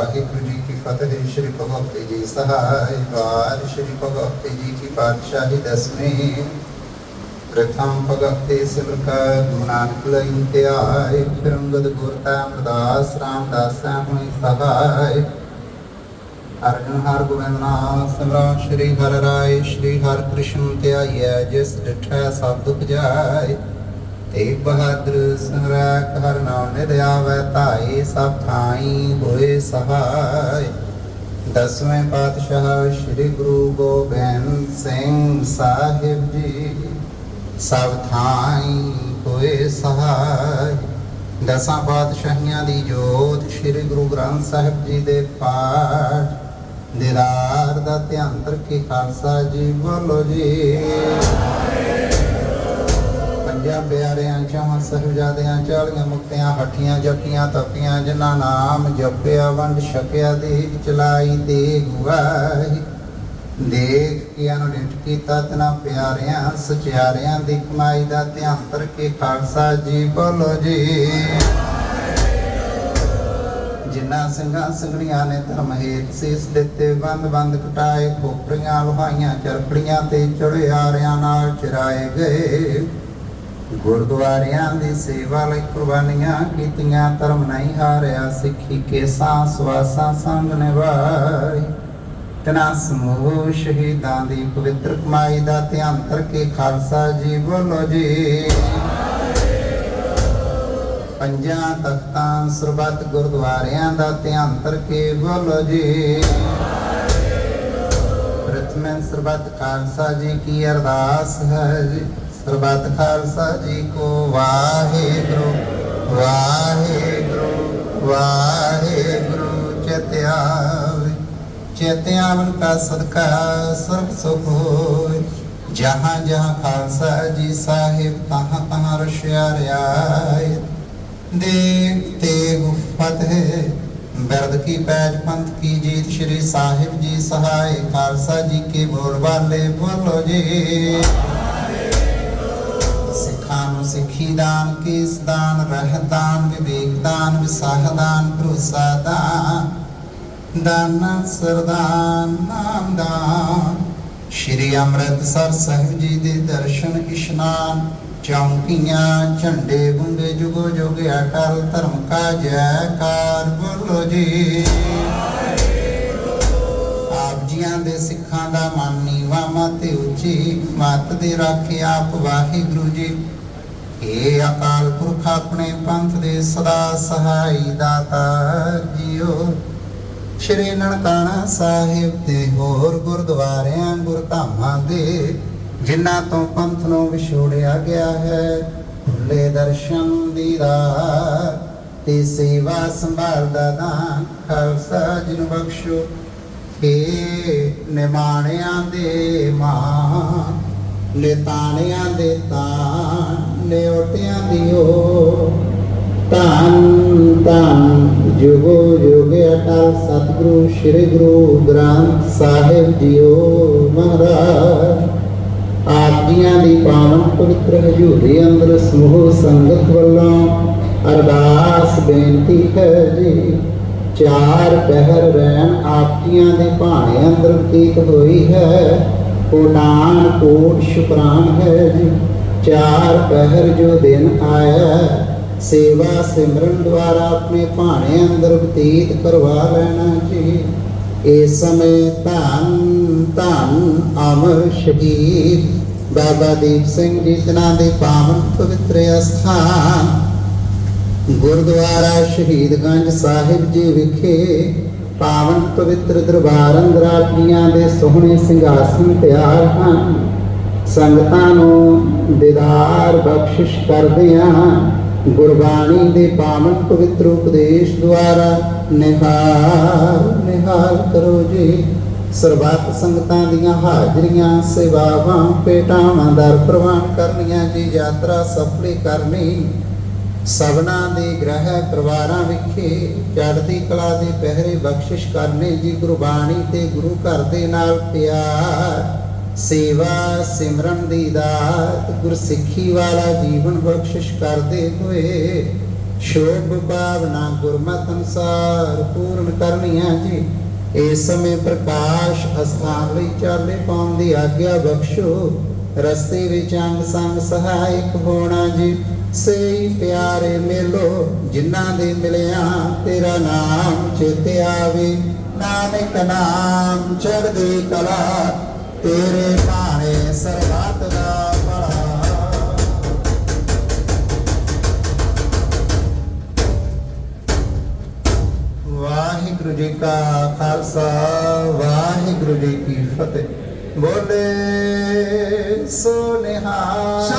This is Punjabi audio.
ਵਾਹਿਗੁਰੂ ਜੀ ਕੀ ਫਤਿਹ ਸ਼੍ਰੀ ਭਗਵਤੀ ਜੀ ਸਹਾਇ ਵਾਰ ਸ਼੍ਰੀ ਭਗਵਤੀ ਜੀ ਕੀ ਪਾਤਸ਼ਾਹੀ ਦਸਵੇਂ ਪ੍ਰਥਮ ਭਗਤੇ ਸਿਮਰ ਕਾ ਗੁਨਾਨਕ ਲਈ ਫਿਰੰਗਦ ਗੁਰਤਾ ਅਮਰਦਾਸ ਰਾਮਦਾਸਾ ਹੋਇ ਸਹਾਇ ਅਰਜਨ ਹਰ ਗੋਬਿੰਦ ਨਾਮ ਸਿਮਰਨ ਸ਼੍ਰੀ ਹਰਿ ਰਾਏ ਸ਼੍ਰੀ ਹਰਿ ਕ੍ਰਿਸ਼ਨ ਧਿਆਇਐ ਜਿਸ ਡਿਠੈ ਸਭ ਦੁਖ ਜਾਏ ਤੇਗ ਬਹਾਦਰ ਸੰਗ੍ਰਹਿ ਹਰ ਨਾਮ ਨਿਧ ਆਵੈ ਧਾਈ ਸਭ ਥਾਈ ਹੋਏ ਸਹਾਇ। ਦਸਵੇਂ ਪਾਤਸ਼ਾਹ ਸ੍ਰੀ ਗੁਰੂ ਗੋਬਿੰਦ ਸਿੰਘ ਸਾਹਿਬ ਜੀ, ਸਭ ਥਾਈ ਹੋਏ ਸਹਾਇ। ਦਸਾਂ ਪਾਤਸ਼ਾਹੀਆਂ ਦੀ ਜੋਤ ਸ੍ਰੀ ਗੁਰੂ ਗ੍ਰੰਥ ਸਾਹਿਬ ਜੀ ਦੇ ਪਾਠ। ਦਿਦਾਰ ਦਾ ਧਿਆਨ ਰੱਖੇ ਖਾਲਸਾ ਜੀ, ਬੋਲੋ ਜੀ। ਪੰਜਾਂ ਪਿਆਰਿਆਂ ਚਾਹਾਂ ਸਾਹਿਬਜ਼ਾਦਿਆਂ ਚਾਲੀਆਂ ਮੁਕਤਿਆਂ, ਹੱਠੀਆਂ ਜੱਟੀਆਂ ਤਪੀਆਂ, ਜਿਨ੍ਹਾਂ ਨਾਮ ਜਪਿਆ, ਵੰਡ ਛਕਿਆ ਦੇ ਚਲਾਈ ਤੇ ਗੁਆਈ ਦੇਖ ਕੇ ਅਨੁਡਿਟ ਕੀਤਾ ਤਨਾ ਪਿਆਰਿਆਂ, ਸਚਿਆਰਿਆਂ ਦੀ ਕਮਾਈ ਦਾ ਧਿਆਨ ਕਰਕੇ ਖਾਲਸਾ ਜੀ ਬੋਲੋ ਜੀ। ਜਿਨ੍ਹਾਂ ਸਿੰਘਾਂ ਸਿੰਘਣੀਆਂ ਨੇ ਧਰਮ ਹੇਤ ਸੀਸ ਦਿੱਤੇ, ਬੰਦ ਬੰਦ ਕਟਾਏ ਖੋਪਰੀਆਂ ਲੋਹਾਈਆਂ, ਚਰਖੜੀਆਂ ਤੇ ਚੜਿਆਰਿਆਂ ਨਾਲ ਚਰਾਏ ਗਏ। ਗੁਰਦੁਆਰਿਆਂ ਦੀ ਸੇਵਾ ਲਈ ਕੁਰਬਾਨੀਆਂ ਕੀਤੀਆਂ, ਧਰਮ ਨਹੀਂ ਹਾਰਿਆ, ਸਿੱਖੀ ਕੇ ਸਾਂ ਸਵਾਸਾਂ ਸੰਗ ਨਿਭਾਈ ਤਨਾ ਸਮੂਹ ਸ਼ਹੀਦਾਂ ਦੀ ਪਵਿੱਤਰ ਕਮਾਈ ਦਾ ਧਿਆਨ ਕਰਕੇ ਖਾਲਸਾ ਜੀ ਬੋਲੋ ਜੀ। ਪੰਜਾਂ ਤਖਤਾਂ ਸਰਬੱਤ ਗੁਰਦੁਆਰਿਆਂ ਦਾ ਧਿਆਨ ਕਰਕੇ ਬੋਲੋ ਜੀ। ਪ੍ਰਥਮੇ ਸਰਬੱਤ ਖਾਲਸਾ ਜੀ ਕੀ ਅਰਦਾਸ ਹੈ ਜੀ। ਸਰਬੱਤ ਖਾਲਸਾ ਜੀ ਕੋ ਵਾਹਿਗੁਰੂ ਵਾਹਿਗੁਰੂ ਵਾਹਿਗੁਰੂ ਚਿਤਿਆਵੇ ਚਿਤਿਆਵਨ ਕਾ ਸਦਕਾ ਸਰਬ ਸੁਖ ਹੋਏ ਜਹਾਂ ਜਹਾਂ ਖਾਲਸਾ ਜੀ ਸਾਹਿਬ ਤਹਾਂ ਤਹਾਂ ਰਸ਼ਿਆ ਰਿਆਇਤ ਦੇਖ ਤੇ ਫਤਿਹ ਬਿਰਦ ਕੀ ਪੈਜ ਪੰਥ ਕੀ ਜੀਤ ਸ਼੍ਰੀ ਸਾਹਿਬ ਜੀ ਸਹਾਇ ਖਾਲਸਾ ਜੀ ਕੇ ਬੋਲ ਬਾਲੇ ਬੋਲੋ ਜੀ ਸਿੱਖੀ ਦਾਨ, ਕੇਸ ਦਾਨ, ਰਹਿ ਦਾਨ, ਵਿਵੇਕ ਦਾਨ ਵਿਸਾਹ ਦਾਨ, ਭਰੋਸਾ ਦਾਨ ਦਾਨ ਸਰਦਾਨ ਨਾਮ ਦਾਨ। ਸ਼੍ਰੀ ਅੰਮ੍ਰਿਤਸਰ ਸਾਹਿਬ ਜੀ ਦੇ ਦਰਸ਼ਨ ਇਸ਼ਨਾਨ, ਚੌਂਕੀਆਂ, ਝੰਡੇ ਬੁੰਦੇ ਜੁਗੋ ਜੁਗ ਅਟਲ ਧਰਮ ਕਾ ਜੈਕਾਰ ਬੋਲੋ ਜੀ। ਆਪ ਜੀਆਂ ਦੇ ਸਿੱਖਾਂ ਦਾ ਮਨ ਨੀਵਾ, ਮਤ ਉੱਚੀ, ਮਤ ਦੇ ਰਾਖੇ ਆਪ ਵਾਹਿਗੁਰੂ ਜੀ। ਏ ਅਕਾਲ ਪੁਰਖ ਆਪਣੇ ਪੰਥ ਦੇ ਸਦਾ ਸਹਾਈ ਦਾਤਾ ਜੀਓ। ਸ਼੍ਰੀ ਨਨਕਾਣਾ ਸਾਹਿਬ ਤੇ ਹੋਰ ਗੁਰਦੁਆਰਿਆਂ, ਗੁਰਧਾਮਾਂ ਦੇ, ਜਿਨ੍ਹਾਂ ਤੋਂ ਪੰਥ ਨੂੰ ਵਿਛੋੜਿਆ ਗਿਆ ਹੈ, ਖੁੱਲੇ ਦਰਸ਼ਨ ਦੀਦਾਰ ਤੇ ਸੇਵਾ ਸੰਭਾਲ ਦਾ ਦਾਨ, ਖਾਲਸਾ ਜਿਨ ਬਖਸ਼ੋ। ਏ ਨਿਮਾਣਿਆਂ ਦੇ ਮਾਂ ਨਿਤਾਣਿਆਂ ਦੇ ਤਾਣ ਨਿਉਟਿਆਂ ਦੀ ਧੰਨ ਧੰਨ, ਜੁਗੋ ਜੁਗ ਅਟਲ ਸਤਿਗੁਰੂ, ਸ੍ਰੀ ਗੁਰੂ ਗ੍ਰੰਥ ਸਾਹਿਬ ਜੀਓ ਮਹਾਰਾਜ। ਆਪ ਜੀਆਂ ਦੀ ਪਾਵਨ ਪਵਿੱਤਰ ਹਜ਼ੂਰੀ ਅੰਦਰ ਸਮੂਹ ਸੰਗਤ ਵੱਲੋਂ ਅਰਦਾਸ ਬੇਨਤੀ ਹੈ ਜੀ। ਚਾਰ ਪਹਿਰ ਰਹਿਣ ਆਪ ਜੀਆਂ ਦੇ ਭਾਣੇ ਅੰਦਰ ਬਤੀਤ ਹੋਈ ਹੈ। ਕੋਟਾਨ ਕੋਟ ਸ਼ੁਕਰਾਨ ਹੈ ਜੀ। ਚਾਰ ਪਹਿਰ ਜੋ ਦਿਨ ਆਇਆ, ਸੇਵਾ ਸਿਮਰਨ ਦੁਆਰਾ ਆਪਣੇ ਭਾਣੇ ਅੰਦਰ ਬਤੀਤ ਕਰਵਾ ਲੈਣਾ ਜੀ। ਇਸ ਸਮੇਂ ਧੰਨ ਧੰਨ ਅਮਰ ਸ਼ਹੀਦ। ਬਾਬਾ ਦੀਪ ਸਿੰਘ ਜੀ, ਜਿਨ੍ਹਾਂ ਦੇ ਪਾਵਨ ਪਵਿੱਤਰ ਅਸਥਾਨ। ਗੁਰਦੁਆਰਾ ਸ਼ਹੀਦਗੰਜ ਸਾਹਿਬ ਜੀ ਵਿਖੇ ਪਾਵਨ ਪਵਿੱਤਰ ਦਰਬਾਰ ਅੰਦਰ ਦੇ ਸੋਹਣੇ ਸਿੰਘਾਸਨ ਤਿਆਰ ਹਨ। ਸੰਗਤਾਂ ਨੂੰ ਦੀਦਾਰ ਬਖਸ਼ਿਸ਼ ਕਰਦੇ ਹਾਂ ਗੁਰਬਾਣੀ ਦੇ ਪਾਵਨ ਪਵਿੱਤਰ ਉਪਦੇਸ਼ ਦੁਆਰਾ ਨਿਹਾਲ ਨਿਹਾਲ ਕਰੋ ਜੀ। ਸਰਬੱਤ ਸੰਗਤਾਂ ਦੀਆਂ ਹਾਜ਼ਰੀਆਂ, ਸੇਵਾਵਾਂ, ਭੇਟਾਵਾਂ ਦਰ ਪ੍ਰਵਾਨ ਕਰਨੀਆਂ ਜੀ, ਯਾਤਰਾ ਸਫਲੀ ਕਰਨੀ। ਸਭਨਾ ਦੇ ਗ੍ਰਹਿ ਪਰਿਵਾਰਾਂ ਵਿਖੇ ਚੜ੍ਹਦੀ ਕਲਾ ਦੇ ਪਹਿਰੇ ਬਖਸ਼ਿਸ਼ ਕਰਨੇ ਜੀ, ਗੁਰਬਾਣੀ ਤੇ ਗੁਰੂ ਘਰ ਦੇ ਨਾਲ ਪਿਆਰ। ਸੇਵਾ ਸਿਮਰਨ ਦੀ ਦਾਤ, ਗੁਰਸਿੱਖੀ ਵਾਲਾ ਜੀਵਨ ਬਖਸ਼ਿਸ਼ ਕਰਦੇ ਹੋਏ ਸ਼ੋਭ ਭਾਵਨਾ ਗੁਰਮਤਿ ਅਨੁਸਾਰ ਪੂਰਨ ਕਰਨੀਆਂ ਜੀ। ਇਸ ਸਮੇਂ ਪ੍ਰਕਾਸ਼ ਅਸਥਾਨ ਲਈ ਚਾਲੇ ਪਾਉਣ ਦੀ ਆਗਿਆ ਬਖਸ਼ੋ। ਰਸਤੇ ਵਿੱਚ ਅੰਗ ਸੰਗ ਸਹਾਇਕ ਹੋਣਾ ਜੀ। ਸਹੀ ਪਿਆਰੇ ਮਿਲੋ, ਜਿਨ੍ਹਾਂ ਦੇ ਮਿਲਿਆ ਤੇਰਾ ਨਾਮ ਚੇਤੇ ਆਵੇ। ਨਾਨਕ ਨਾਮ ਚੜ੍ਹਦੀ ਕਲਾ ਤੇਰੇ ਭਾਣੇ ਸਰਬੱਤ ਦਾ ਭਲਾ। ਵਾਹਿਗੁਰੂ ਜੀ ਕਾ ਖਾਲਸਾ, ਵਾਹਿਗੁਰੂ ਜੀ ਕੀ ਫਤਿਹ। ਬੋਲੇ ਸੋ ਨਿਹਾਲ।